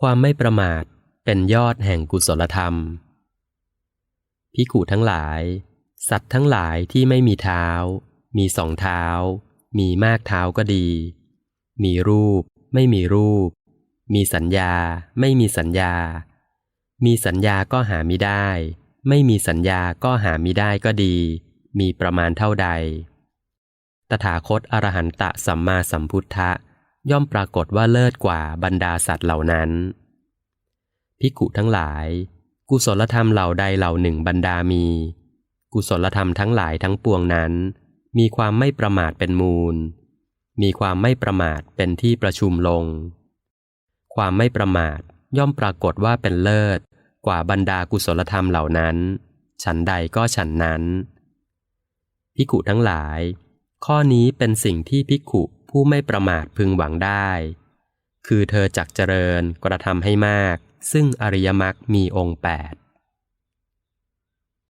ความไม่ประมาทเป็นยอดแห่งกุศลธรรม พิกุทั้งหลาย สัตว์ทั้งหลายที่ไม่มีเท้า มีสองเท้า มีมากเท้าก็ดี มีรูป ไม่มีรูป มีสัญญา ไม่มีสัญญา มีสัญญาก็หามิได้ ไม่มีสัญญาก็หามิได้ก็ดี มีประมาณเท่าใด ตถาคตอรหันตะสัมมาสัมพุทธะ ย่อมปรากฏว่าเลิศกว่าบรรดาสัตว์เหล่านั้น พิกุทั้งหลาย กุศลธรรมเหล่าใดเหล่าหนึ่งบรรดามี กุศลธรรมทั้งหลายทั้งปวงนั้น มีความไม่ประมาทเป็นมูล มีความไม่ประมาทเป็นที่ประชุมลง ความไม่ประมาทย่อมปรากฏว่าเป็นเลิศกว่าบรรดากุศลธรรมเหล่านั้น ฉันใดก็ฉันนั้นพิกุทั้งหลาย ข้อนี้เป็นสิ่งที่พิกุ ผู้ไม่ประมาทพึงหวังได้ คือเธอจักเจริญกระทำให้มาก ซึ่งอริยมรรคมีองค์แปด